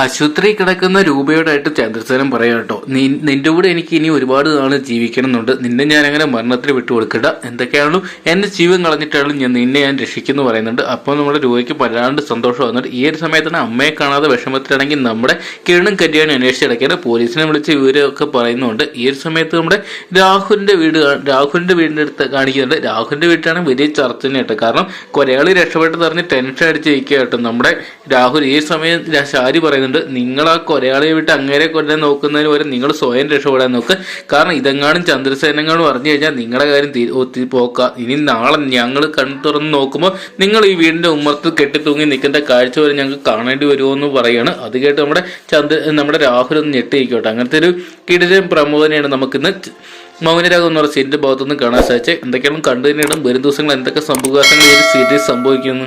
ആശുപത്രി കിടക്കുന്ന രൂപയോടായിട്ട് ചന്ദ്രസേനം പറയാം കേട്ടോ നിന്റെ കൂടെ എനിക്ക് ഇനി ഒരുപാട് നാൾ ജീവിക്കണമെന്നുണ്ട്. നിന്നെ ഞാൻ അങ്ങനെ മരണത്തിന് വിട്ടുകൊടുക്കണ്ട എന്തൊക്കെയാണോ എന്റെ ജീവൻ കളഞ്ഞിട്ടാണ് ഞാൻ നിന്നെ ഞാൻ രക്ഷിക്കുന്നു പറയുന്നുണ്ട്. അപ്പോൾ നമ്മുടെ രൂപയ്ക്ക് വല്ലാണ്ട് സന്തോഷം വന്നിട്ട് ഈ ഒരു സമയത്താണ് അമ്മയെ കാണാതെ വിഷമത്തിലാണെങ്കിൽ നമ്മുടെ കിരണും കല്യാണം കിടക്കുന്നത് പോലീസിനെ വിളിച്ച് വിവരമൊക്കെ പറയുന്നുണ്ട്. ഈ ഒരു സമയത്ത് നമ്മുടെ രാഹുലിന്റെ വീട് രാഹുലിന്റെ വീടിന്റെ അടുത്ത് കാണിക്കുന്നുണ്ട്. രാഹുലിന്റെ വീട്ടിലാണ് വലിയ ചർച്ച തന്നെ കേട്ടോ. കാരണം കൊലയാളി രക്ഷപ്പെട്ടെന്ന് പറഞ്ഞ് ടെൻഷൻ അടിച്ച് ഇരിക്കുക കേട്ടോ നമ്മുടെ രാഹുൽ. ഈ സമയം ശാരി ഷാരി പറയുന്നുണ്ട് നിങ്ങൾ ആ കൊലയാളിയെ വിട്ട് അങ്ങേരെ കൊല്ലാൻ നോക്കുന്നതിന് പകരം നിങ്ങൾ സ്വയം രക്ഷപ്പെടാൻ നോക്ക്. കാരണം ഇതെങ്ങാനും ചന്ദ്രസേനങ്ങാനും പറഞ്ഞു കഴിഞ്ഞാൽ നിങ്ങളുടെ കാര്യം തീ ഒത്തി പോക്ക. ഇനി നാളെ ഞങ്ങൾ കണ്ണു തുറന്ന് നോക്കുമ്പോൾ നിങ്ങൾ ഈ വീടിന്റെ ഉമ്മർത്ത് കെട്ടിത്തൂങ്ങി നിൽക്കുന്ന കാഴ്ച വരെ ഞങ്ങൾക്ക് കാണേണ്ടി വരുമോ എന്ന് പറയാണ്. അത് കേട്ട് നമ്മുടെ ചന്ദ്ര നമ്മുടെ രാഹുൽ ഒന്ന് ഞെട്ടിയിക്കോട്ടെ അങ്ങനത്തെ ഒരു കിടിലൻ പ്രമോദനയാണ് നമുക്കിന്ന് മൗനരാഗം എന്ന് പറഞ്ഞ സീരിന്റെ ഭാഗത്തുനിന്ന് കാണാൻ സാധിച്ചത്. എന്തൊക്കെയാണ് കണ്ടു തന്നെയാണ് വരും ദിവസങ്ങൾ എന്തൊക്കെ സംഭവങ്ങൾ ഈ സീരീസ് സംഭവിക്കുന്നു